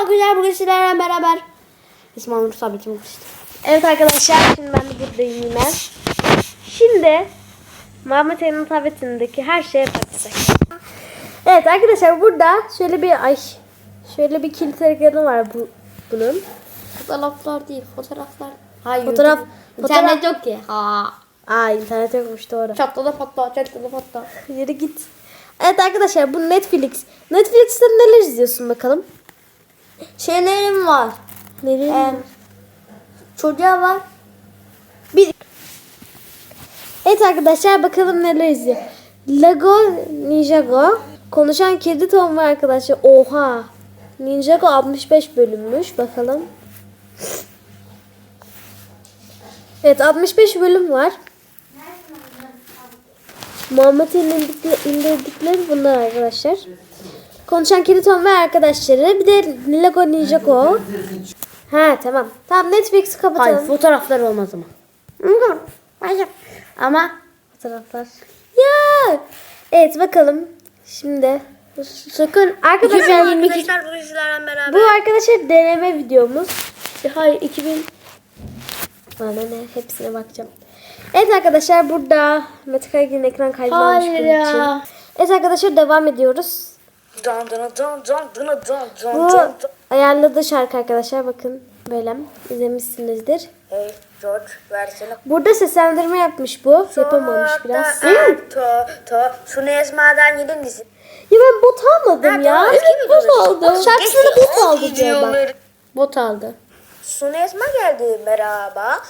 arkadaşlar bugün sizlerle beraber İsmail Nur Sabit'im işte. Evet arkadaşlar şimdi ben de buradayım yine. Şimdi Muhammed Ali'nin tabletindeki her şeye bakacak. Evet arkadaşlar burada şöyle bir ay şöyle bir kilit ekranı var bu bunun. Fotoğraflar değil fotoğraflar. Hayır. Fotoğraf- YouTube. İnternet yok ki. Ha. Aa internet yokmuş doğru. Çatla da patla çatla da patla. Yürü git. Evet arkadaşlar bu Netflix. Netflix'te neler izliyorsun bakalım? Şeylerim var. Neler? Ee, çocuğa var. Bir... Evet arkadaşlar bakalım neler izliyor. Lego Ninjago. Konuşan kedi Tom var arkadaşlar. Oha. Ninjago 65 bölünmüş. Bakalım. Evet 65 bölüm var. Muhammed'in indirdikleri bunlar arkadaşlar. Konuşan kedi Tom ve arkadaşları. Bir de Lego Ninjago. Ha tamam. Tamam Netflix'i kapatalım. Hayır fotoğraflar olmaz ama. Hayır. Ama Fotoğraflar. Ya. Evet bakalım. Şimdi sakın arkadaşlar 2022 bu arkadaşlar deneme videomuz. Hayır 2000 bana ne hepsine bakacağım. Evet arkadaşlar burada Mete Kaygın ekran kaydı almış bunun için. Evet arkadaşlar devam ediyoruz. Dun. ayarladığı şarkı arkadaşlar bakın böyle izlemişsinizdir. Hey George versene. Burada seslendirme yapmış bu. Yapamamış biraz. To, to. Şunu Esma'dan yedin misin? Ya ben bot almadım ya. Evet, bot aldım. Şarkısını bot aldı diyor bak. Bot aldı. Sunu Esma geldi merhaba.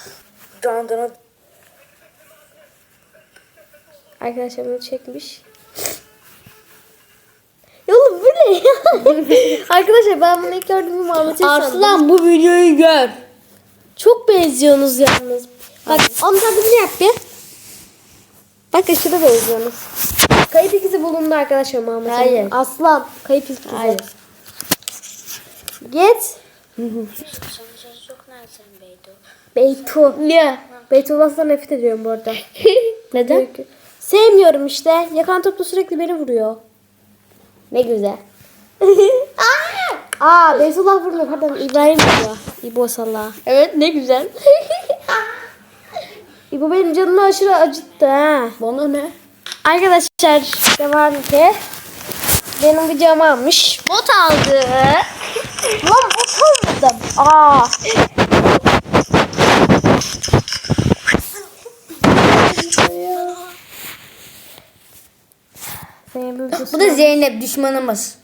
Dun. Arkadaşlar bunu çekmiş. Arkadaşlar ben bunu ilk gördüğümde Muhammed'e sandım. Arslan bu videoyu gör. Çok benziyorsunuz yalnız. Bak onun taklidini yap bir. Bak aşırı benziyorsunuz. Kayıp ikizi bulundu arkadaşlar Muhammed'in. Hayır. Aslan. Kayıp ikizi. Hayır. Beydi Beytu. Niye? Beytullah'tan nefret ediyorum bu arada. Neden? Sevmiyorum işte. Yakan toplu sürekli beni vuruyor. Ne güzel. Aa Beytullah vurmuyor. Pardon İbrahim vuruyor. İbo sallah. Evet ne güzel. İbo benim canımı aşırı acıttı ha. Bana ne? Arkadaşlar devam ki. Benim videomu almış. Bot aldı. Lan bot almadım. Aa. Bu da Zeynep düşmanımız.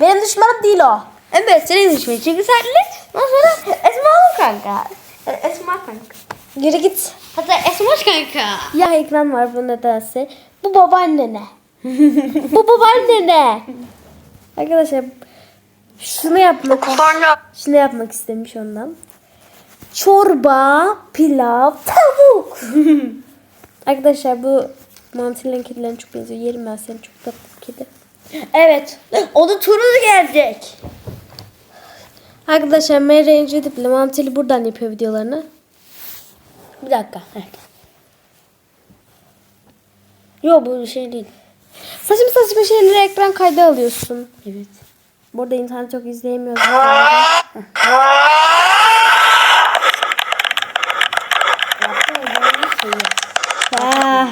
Benim düşmanım değil o. Evet senin düşmanın. Çünkü sen ne? Ondan sonra Esma olur kanka. Esma kanka. Yürü git. Hatta Esma kanka. Ya ekran var bu nedense. Bu babaannene. bu babaannene. Arkadaşlar şunu yapmak şunu yapmak istemiş ondan. Çorba, pilav, tavuk. Arkadaşlar bu mantıyla kedilerin çok benziyor. Yerim ben seni çok tatlı kedi. Evet. O da Turul gelecek. Arkadaşlar Mary Angel Dipli mantıyla buradan yapıyor videolarını. Bir dakika. Evet. Yok bu şey değil. Saçma saçma şeyleri ekran kaydı alıyorsun. Evet. Burada internet çok izleyemiyoruz. Ah,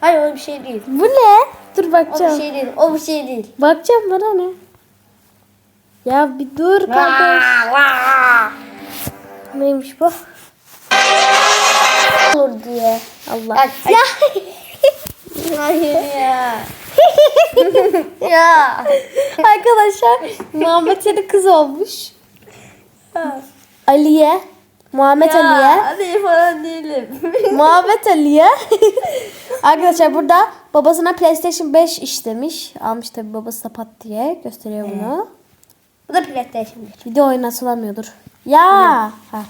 Hayır o bir şey değil. bu ne? Dur O bir bakacağım. şey değil. O bir şey değil. Bakacağım bana ne? Ya bir dur kardeş. Neymiş bu? Olur diye. Allah. Ay. Ya. Hayır ya. ya. Arkadaşlar Muhammed Ali kız olmuş. Aliye. Muhammed ya, Ali'ye. Ali falan değilim. Muhammed Ali'ye. Arkadaşlar burada babasına PlayStation 5 işlemiş. Almış tabi babası da diye gösteriyor evet. bunu. Bu da PlayStation 5. Video oyun asılamıyordur. Ya. Ha.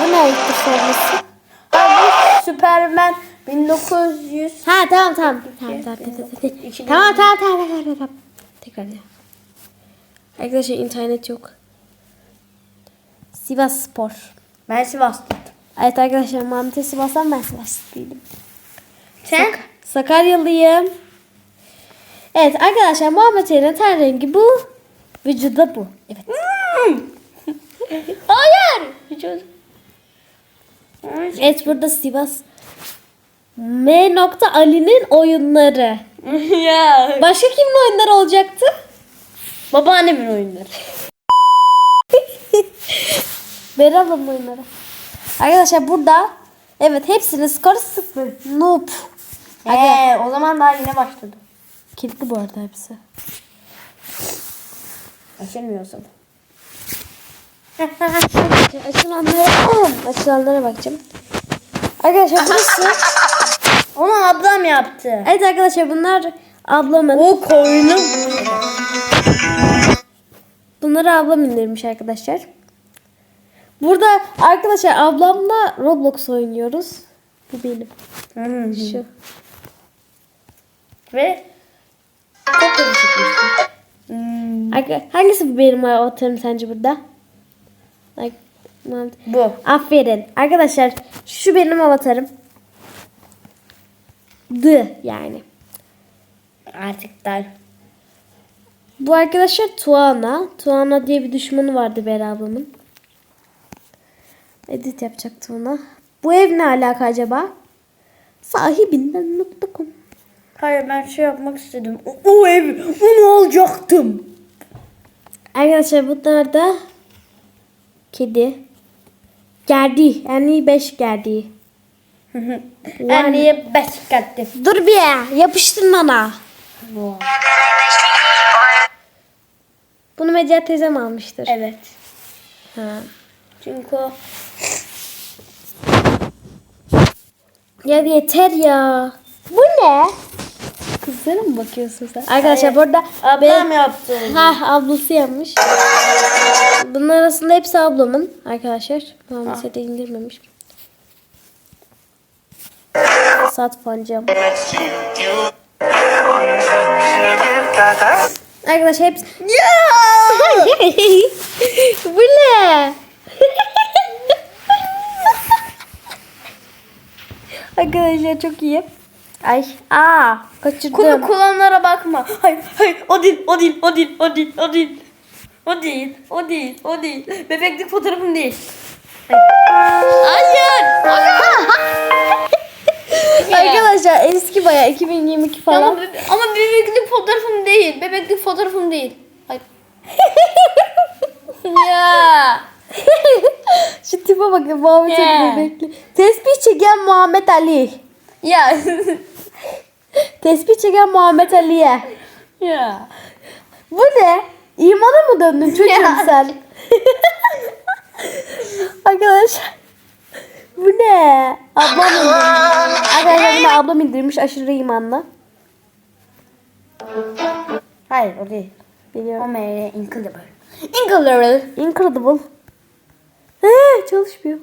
Bu ne ayıptır sorması? Superman 1900. Ha tamam. Tamam tamam tamam. Tamam tamam tamam. Tekrar ya. Arkadaşlar internet yok. Sivas Spor. Ben Sivas'tım. Evet arkadaşlar Muhammed'e Sivas'tan ben Sivas değilim. Sen? Sakaryalıyım. Evet arkadaşlar Muhammed Ali'nin ten rengi bu. Vücuda bu. Evet. Hayır. Hiç öyle. Evet burada Sivas. M. Ali'nin oyunları. ya. Başka kimin oyunları olacaktı? Babaannemin oyunları. Ablamın oyunları. Arkadaşlar burada evet hepsinin skoru sıfır. Noob. Aga, Ee, o zaman daha yine başladı. kilitli bu arada hepsi. Açılmıyorsun. Açılanlara, açılanlara bakacağım. Arkadaşlar burası. Onu ablam yaptı. Evet arkadaşlar bunlar ablamın. O koyunu. Bunları ablam indirmiş arkadaşlar. Burada arkadaşlar ablamla Roblox oynuyoruz. Bu benim. Şu. Ve çok çıkmıştı. Hmm. Hangisi bu benim avatarım sence burada? Like, Bu. Aferin. Arkadaşlar şu benim avatarım. D yani. Artık dar. Bu arkadaşlar Tuana. Tuana diye bir düşmanı vardı Bera ablamın. Edit yapacaktı ona. Bu ev ne alaka acaba? Sahibinden.com Hayır ben şey yapmak istedim. O, o ev. Onu alacaktım. Arkadaşlar bunlar da kedi. Gerdi. Yani 5 gerdi. Ben niye beş kattım? Dur bir yapıştın bana. Bunu Medya teyzem almıştır. Evet. Ha. Çünkü o Ya yeter ya. Bu ne? Kızlara mı bakıyorsun sen? Arkadaşlar burada ablam yaptı. Ha ablası yapmış. Bunun arasında hepsi ablamın arkadaşlar. Muhammed de indirmemiş. Sat fancam. Arkadaşlar hepsi... Bu ne? Arkadaşlar çok iyi. Ay, aa, kaçırdım. Konu kullanlara bakma. Hayır, hayır. O değil, o değil, o değil, o değil, o değil. O değil, o değil, o değil. Bebeklik fotoğrafım değil. Hayır. Arkadaşlar eski baya 2022 falan. Ama, bebe- ama bebeklik fotoğrafım değil. Bebeklik fotoğrafım değil. Hayır. ya. Şu tipe bakın Muhammed Yeah. Ali bebekli. Tespih çeken Muhammed Ali. Ya. Tespih çeken Muhammed Ali'ye. ya. Bu ne? İmana mı döndün çocuğum Ya. sen? Arkadaşlar. Bu ne? Ablam indirmiş. Arkadaşlar bunu ablam indirmiş aşırı imanla. Hayır, o değil. O Biliyorum. incredible. Incredible. Incredible. He, çalışmıyor.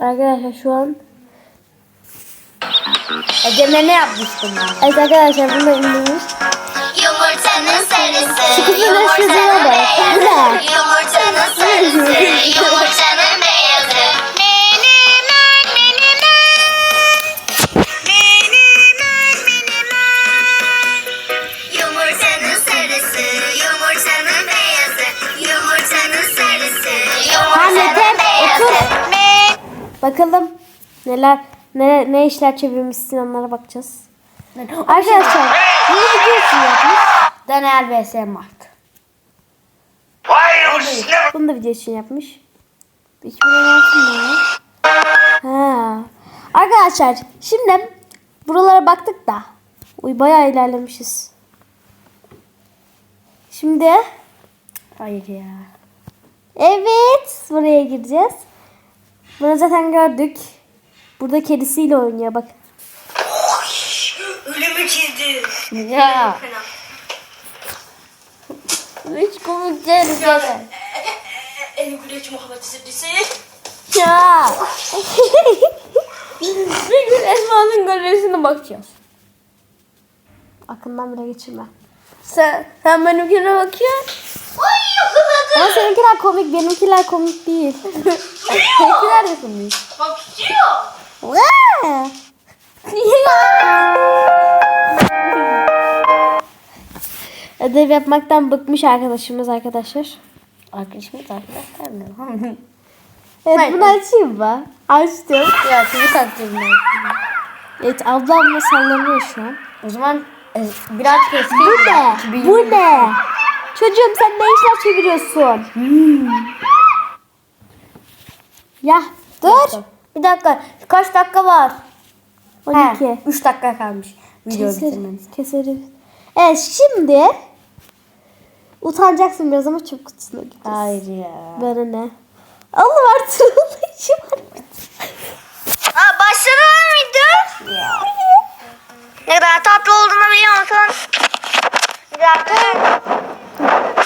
Arkadaşlar şu an Ecem'e ne yapmıştım ben? Evet arkadaşlar bunu da indirmiş. Yumurtanın sarısı, yumurtanın beyazı, yumurtanın sarısı, yumurtanın Bakalım neler ne, ne işler çevirmişsin onlara bakacağız. Arkadaşlar ne videosu yapmış? Daniel vs. Mart. Bunu da video için yapmış. 2016 mı ya? Ha. Arkadaşlar şimdi buralara baktık da. Uy bayağı ilerlemişiz. Şimdi Hayır ya. evet buraya gireceğiz. Bunu zaten gördük. Burada kedisiyle oynuyor bak. Ölümü çizdi. Ya. Hiç komik değil. En güleç Muhammed Sıddısı. Ya. Bir gün Esma'nın galerisine bakacağız. Aklından bile geçirme. Sen, sen benimkine bakıyorsun. Ay yakaladı. Ama seninkiler komik, benimkiler komik değil. Seninkiler de komik. Bakıyor. Vaa! Ödev yapmaktan bıkmış arkadaşımız arkadaşlar. Arkadaşımız arkadaşlar mı? Evet bunu açayım mı? Açtım. ya sizi taktım Evet ablamla sallanıyor şu an. O zaman e, biraz eski. Bu ne? Bu ne? Çocuğum sen ne işler çeviriyorsun? Ya dur. Bir dakika. Kaç dakika var? 12. 3 dakika kalmış. Video bitirmemiz. Keseriz. Keseriz. Evet şimdi utanacaksın biraz ama çöp kutusuna gideceğiz. Hayır ya. Bana ne? Allah var tırnağı işi var. Aa, başladı mıydı? Ne kadar tatlı olduğunu biliyor musun? Bir dakika.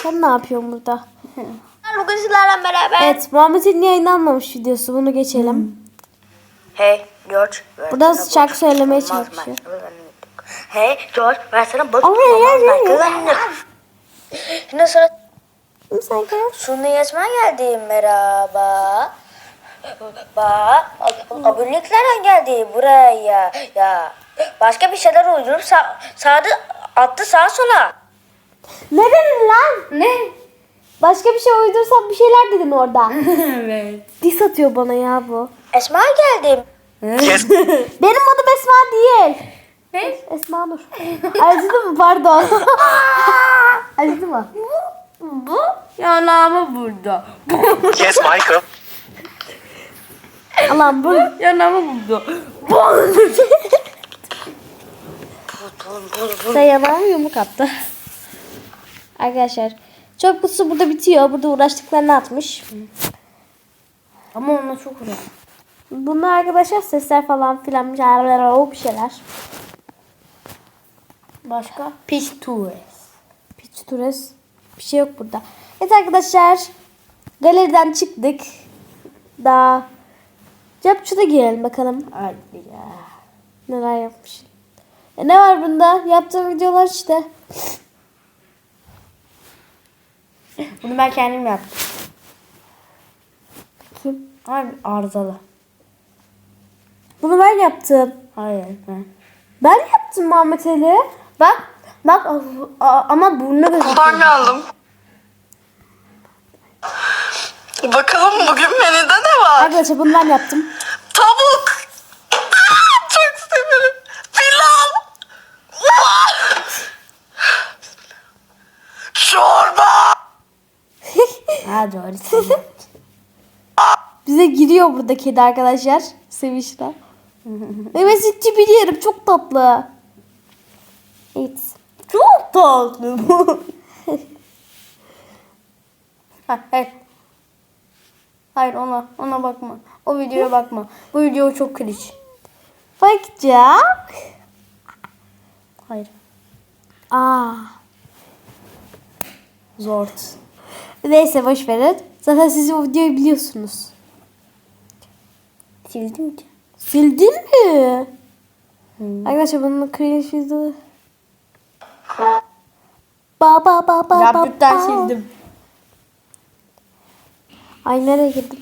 Sen ne yapıyorsun burada? Bugün sizlerle beraber. Evet Muhammed'in yayınlanmamış videosu bunu geçelim. Hey George. Burada şarkı söylemeye çalışıyor. Hey George versene boş Ama ya, ya, ya. Şimdi sıra gel. Sunu yazma geldi merhaba. Ba, aboneliklerden geldi buraya ya. Başka bir şeyler uydurup sağ, sağda attı sağa sola. Ne dedin lan? Ne? Başka bir şey uydursan bir şeyler dedin orada. evet. Dis atıyor bana ya bu. Esma geldi. Benim adım Esma değil. Ne? Esma Nur. Acıdı mı? Pardon. Acıdı mı? Bu yanağımı burada. Yes, Michael. Allah'ım bu. yanağımı burada. Sen yanağıma yumruk attı. Arkadaşlar çöp kutusu burada bitiyor. Burada uğraştıklarını atmış. Ama onunla çok uğraştım. Bunlar arkadaşlar sesler falan filan bir şeyler. o bir şeyler. Başka? Piş Tours. Piç tures. Bir şey yok burada. Evet arkadaşlar. Galeriden çıktık. Daha Capçu'da girelim bakalım. Hadi ya. Neler yapmış. E ne var bunda? Yaptığım videolar işte. Bunu ben kendim yaptım. Kim? Hayır arızalı. Bunu ben yaptım. Hayır ben. Ben yaptım Muhammed Ali. Bak bak ama burnu gözüküyor. Parlayalım. Bakalım bugün menüde ne var? Arkadaşlar bunu ben yaptım. Tavuk. Aa, Çok severim. Pilav. Vah! Çorba. Ha doğru. Bize giriyor burada kedi arkadaşlar. Sevinçler. Mehmet Sütçü biliyorum. Çok tatlı. Evet. Çok tatlı bu. Hayır ona ona bakma. O videoya bakma. Bu video çok cringe. Bakacak. Hayır. Aa. Zor. Neyse boş verin. Zaten siz o videoyu biliyorsunuz. Sildim ki. Sildin mi? Arkadaşlar bunun cringe videosu. Ba ba ba ba ba Yaptıktan ba. sildim. Ay nereye girdim?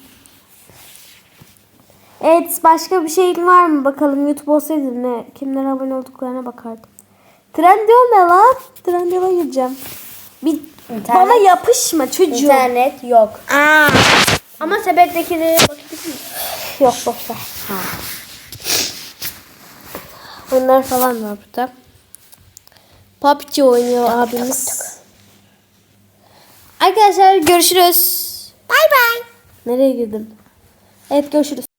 Evet başka bir şeyin var mı? Bakalım YouTube olsaydı ne? Kimler abone olduklarına bakardım. Trendyol ne lan? Trendyol'a gireceğim. Bir İnternet- bana yapışma çocuğum. İnternet yok. Ama sepettekilere bakabilir miyim? Yok boşver. Oyunlar falan var burada. PUBG oynuyor abimiz. Arkadaşlar görüşürüz. Bay bay. Nereye girdim? Evet görüşürüz.